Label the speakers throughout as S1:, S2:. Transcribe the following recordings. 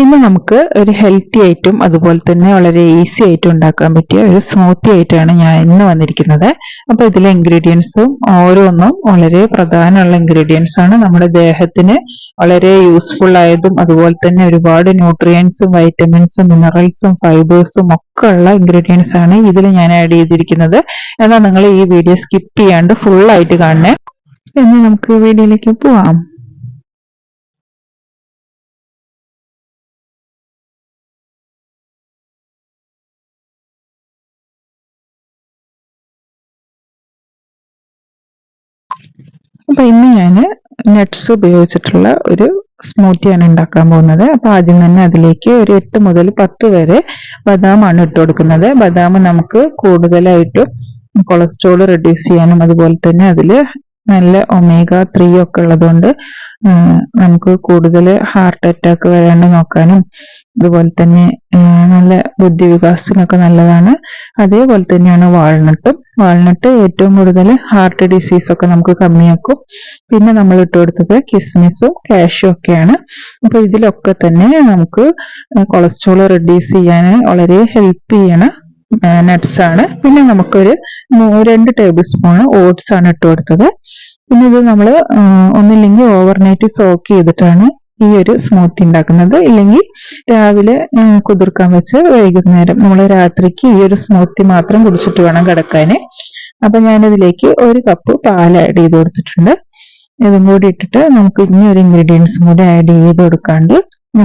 S1: ഇന്ന് നമുക്ക് ഒരു ഹെൽത്തി ആയിട്ടും അതുപോലെ തന്നെ വളരെ ഈസി ആയിട്ടും ഉണ്ടാക്കാൻ പറ്റിയ ഒരു സ്മൂത്തി ആയിട്ടാണ് ഞാൻ ഇന്ന് വന്നിരിക്കുന്നത്. അപ്പൊ ഇതിലെ ഇൻഗ്രീഡിയൻസും ഓരോന്നും വളരെ പ്രധാനമുള്ള ഇൻഗ്രീഡിയൻസ് ആണ് നമ്മുടെ ദേഹത്തിന് വളരെ യൂസ്ഫുൾ ആയതും അതുപോലെ തന്നെ ഒരുപാട് ന്യൂട്രിയൻസും വൈറ്റമിൻസും മിനറൽസും ഫൈബേഴ്സും ഒക്കെ ഉള്ള ഇൻഗ്രീഡിയൻസ് ആണ് ഇതിൽ ഞാൻ ആഡ് ചെയ്തിരിക്കുന്നത്. എന്നാൽ നിങ്ങൾ ഈ വീഡിയോ സ്കിപ്പ് ചെയ്യാണ്ട് ഫുൾ ആയിട്ട് കാണണേ. എന്ന് നമുക്ക് വീഡിയോയിലേക്ക് പോവാം. അപ്പൊ ഇന്ന് ഞാൻ നട്ട്സ് ഉപയോഗിച്ചിട്ടുള്ള ഒരു സ്മൂത്തിയാണ് ഉണ്ടാക്കാൻ പോകുന്നത്. അപ്പൊ ആദ്യം തന്നെ അതിലേക്ക് ഒരു എട്ട് മുതൽ പത്ത് വരെ ബദാമാണ് ഇട്ട് കൊടുക്കുന്നത്. ബദാം നമുക്ക് കൂടുതലായിട്ടും കൊളസ്ട്രോൾ റെഡ്യൂസ് ചെയ്യാനും അതുപോലെ തന്നെ അതിൽ നല്ല ഒമേഗ ത്രീ ഒക്കെ ഉള്ളതുകൊണ്ട് നമുക്ക് കൂടുതൽ ഹാർട്ട് അറ്റാക്ക് വരാണ്ട് നോക്കാനും അതുപോലെ തന്നെ നല്ല ബുദ്ധി വികാസത്തിനൊക്കെ നല്ലതാണ്. അതേപോലെ തന്നെയാണ് വാൾനട്ടും. വാൾനട്ട് ഏറ്റവും കൂടുതൽ ഹാർട്ട് ഡിസീസ് ഒക്കെ നമുക്ക് കമ്മിയാക്കും. പിന്നെ നമ്മൾ ഇട്ട് കൊടുത്തത് കിസ്മിസും കാഷ്യും ഒക്കെയാണ്. അപ്പൊ ഇതിലൊക്കെ തന്നെ നമുക്ക് കൊളസ്ട്രോൾ റെഡ്യൂസ് ചെയ്യാൻ വളരെ ഹെൽപ്പ് ചെയ്യണ നട്ട്സ് ആണ്. പിന്നെ നമുക്കൊരു രണ്ട് ടേബിൾ സ്പൂൺ ഓട്സ് ആണ് ഇട്ട് കൊടുത്തത്. പിന്നെ ഇത് നമ്മൾ ഒന്നില്ലെങ്കിൽ ഓവർനൈറ്റ് സോക്ക് ചെയ്തിട്ടാണ് ഈ ഒരു സ്മൂത്തി ഉണ്ടാക്കുന്നത്. ഇല്ലെങ്കിൽ രാവിലെ കുതിർക്കാൻ വെച്ച് വൈകുന്നേരം നമ്മൾ രാത്രിക്ക് ഈ ഒരു സ്മൂത്തി മാത്രം കുടിച്ചിട്ട് വേണം കിടക്കാൻ അപ്പൊ ഞാനിതിലേക്ക് ഒരു കപ്പ് പാൽ ആഡ് ചെയ്ത് കൊടുത്തിട്ടുണ്ട്. ഇതും കൂടി ഇട്ടിട്ട് നമുക്ക് ഇനി ഒരു ഇൻഗ്രീഡിയൻസും കൂടി ആഡ് ചെയ്ത് കൊടുക്കാണ്ട്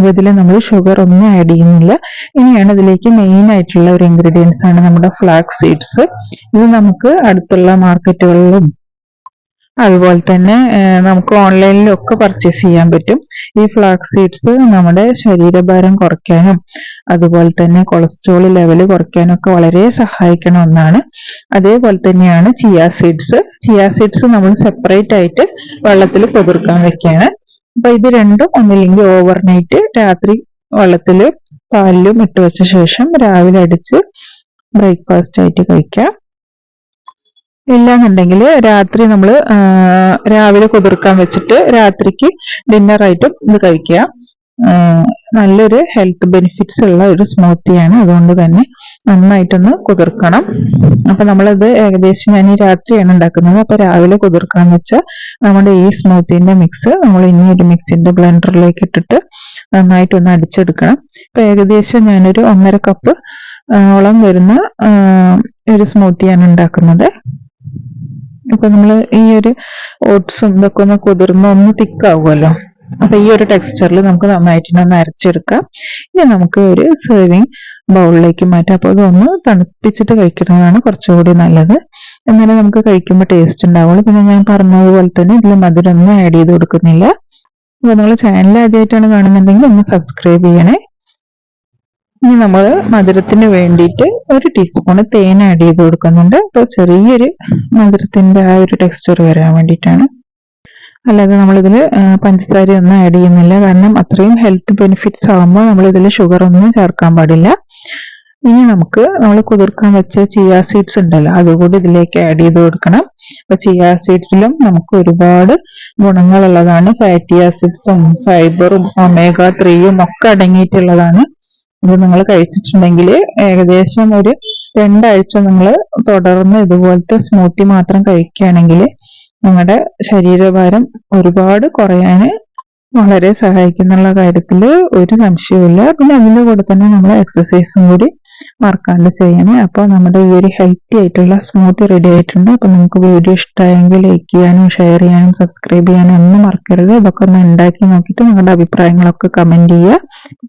S1: ഇതിൽ നമ്മൾ ഷുഗർ ഒന്നും ആഡ് ചെയ്യുന്നില്ല. ഇനിയാണ് ഇതിലേക്ക് മെയിൻ ആയിട്ടുള്ള ഒരു ഇൻഗ്രീഡിയൻസ് ആണ് നമ്മുടെ ഫ്ലാക്സ് സീഡ്സ് ഇത് നമുക്ക് അടുത്തുള്ള മാർക്കറ്റുകളിലും അതുപോലെ തന്നെ നമുക്ക് ഓൺലൈനിലൊക്കെ പർച്ചേസ് ചെയ്യാൻ പറ്റും. ഈ ഫ്ലാക്സ് സീഡ്സ് നമ്മുടെ ശരീരഭാരം കുറയ്ക്കാനും അതുപോലെ തന്നെ കൊളസ്ട്രോൾ ലെവൽ കുറയ്ക്കാനും ഒക്കെ വളരെ സഹായിക്കുന്ന ഒന്നാണ് അതേപോലെ തന്നെയാണ് ചിയാ സീഡ്സ് ചിയാ സീഡ്സ് നമ്മൾ സെപ്പറേറ്റ് ആയിട്ട് വെള്ളത്തിൽ കുതിർക്കാൻ വെക്കുകയാണ് അപ്പൊ ഇത് രണ്ടും ഒന്നില്ലെങ്കിൽ ഓവർനൈറ്റ് രാത്രി വെള്ളത്തിൽ പാലിലും ഇട്ട് വെച്ച ശേഷം രാവിലെ അടിച്ച് ബ്രേക്ക്ഫാസ്റ്റ് ആയിട്ട് കഴിക്കാം. ഇല്ലാന്നുണ്ടെങ്കിൽ രാത്രി നമ്മൾ രാവിലെ കുതിർക്കാൻ വെച്ചിട്ട് രാത്രിക്ക് ഡിന്നറായിട്ടും ഇത് കഴിക്കുക. നല്ലൊരു ഹെൽത്ത് ബെനിഫിറ്റ്സ് ഉള്ള ഒരു സ്മൂത്തിയാണ്. അതുകൊണ്ട് തന്നെ നന്നായിട്ടൊന്ന് കുതിർക്കണം. അപ്പൊ നമ്മളത് ഏകദേശം ഞാൻ ഈ രാത്രിയാണ് ഉണ്ടാക്കുന്നത്. അപ്പൊ രാവിലെ കുതിർക്കാൻ വെച്ചാൽ നമ്മുടെ ഈ സ്മൂത്തിന്റെ മിക്സ് നമ്മൾ ഇനി ഒരു മിക്സിന്റെ ബ്ലെൻഡറിലേക്ക് ഇട്ടിട്ട് നന്നായിട്ടൊന്ന് അടിച്ചെടുക്കണം. അപ്പൊ ഏകദേശം ഞാനൊരു ഒന്നര കപ്പ് ഓളം വരുന്ന ഒരു സ്മൂത്തിയാണ് ഉണ്ടാക്കുന്നത്. അപ്പൊ നമ്മൾ ഈ ഒരു ഓട്സും ഇതൊക്കെ ഒന്ന് കുതിർന്ന് ഒന്ന് തിക്കാവുമല്ലോ അപ്പൊ ഈ ഒരു ടെക്സ്ചറിൽ നമുക്ക് നന്നായിട്ട് ഒന്ന് അരച്ചെടുക്കാം. ഇനി നമുക്ക് ഒരു സെർവിങ് ബൗളിലേക്ക് മാറ്റാം. അപ്പോൾ അതൊന്ന് തണുപ്പിച്ചിട്ട് കഴിക്കുന്നതാണ് കുറച്ചുകൂടി നല്ലത്. എന്നാലും നമുക്ക് കഴിക്കുമ്പോൾ ടേസ്റ്റ് ഉണ്ടാവുള്ളൂ. പിന്നെ ഞാൻ പറഞ്ഞതുപോലെ തന്നെ ഇതിൽ മധുരം ഒന്നും ആഡ് ചെയ്ത് കൊടുക്കുന്നില്ല. അപ്പൊ നിങ്ങൾ ചാനൽ ആദ്യമായിട്ടാണ് കാണുന്നുണ്ടെങ്കിൽ ഒന്ന് സബ്സ്ക്രൈബ് ചെയ്യണേ. ഇനി നമ്മൾ മധുരത്തിന് വേണ്ടിയിട്ട് ഒരു ടീസ്പൂൺ തേൻ ആഡ് ചെയ്ത് കൊടുക്കുന്നുണ്ട്. അപ്പോൾ ചെറിയൊരു മധുരത്തിന്റെ ആ ഒരു ടെക്സ്ചർ വരാൻ വേണ്ടിയിട്ടാണ്. അല്ലാതെ നമ്മളിതിൽ പഞ്ചസാര ഒന്നും ആഡ് ചെയ്യുന്നില്ല. കാരണം അത്രയും ഹെൽത്ത് ബെനിഫിറ്റ്സ് ആകുമ്പോൾ നമ്മളിതിൽ ഷുഗർ ഒന്നും ചേർക്കാൻ പാടില്ല. ഇനി നമുക്ക് നമ്മൾ കുതിർക്കാൻ വെച്ച ചിയ സീഡ്സ് ഉണ്ടല്ലോ അതുകൂടി ഇതിലേക്ക് ആഡ് ചെയ്ത് കൊടുക്കണം. അപ്പൊ ചിയ സീഡ്സിലും നമുക്ക് ഒരുപാട് ഗുണങ്ങളുള്ളതാണ്. ഫാറ്റി ആസിഡ്സും ഫൈബറും ഒമേഗ ത്രീയും ഒക്കെ അടങ്ങിയിട്ടുള്ളതാണ്. ഇത് നിങ്ങൾ കഴിച്ചിട്ടുണ്ടെങ്കിൽ ഏകദേശം ഒരു രണ്ടാഴ്ച നിങ്ങൾ തുടർന്ന് ഇതുപോലത്തെ സ്മൂത്തി മാത്രം കഴിക്കുകയാണെങ്കിൽ നിങ്ങളുടെ ശരീരഭാരം ഒരുപാട് കുറയാൻ വളരെ സഹായിക്കുന്നുള്ള കാര്യത്തിൽ ഒരു സംശയവുമില്ല. പിന്നെ അതിന്റെ കൂടെ തന്നെ നമ്മൾ എക്സസൈസും കൂടി മറക്കാണ്ട് ചെയ്യണേ. അപ്പോൾ നമ്മുടെ ഈ ഒരു ഹെൽത്തി ആയിട്ടുള്ള സ്മൂത്ത് റെഡി ആയിട്ടുണ്ട്. അപ്പോൾ നമുക്ക് വീഡിയോ ഇഷ്ടമായെങ്കിൽ ലൈക്ക് ചെയ്യാനും ഷെയർ ചെയ്യാനും സബ്സ്ക്രൈബ് ചെയ്യാനും ഒന്നും മറക്കരുത്. ഇതൊക്കെ ഒന്ന് ഉണ്ടാക്കി നോക്കിയിട്ട് നിങ്ങളുടെ അഭിപ്രായങ്ങളൊക്കെ കമന്റ് ചെയ്യുക.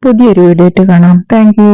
S1: പുതിയൊരു വീഡിയോ ആയിട്ട് കാണാം. താങ്ക്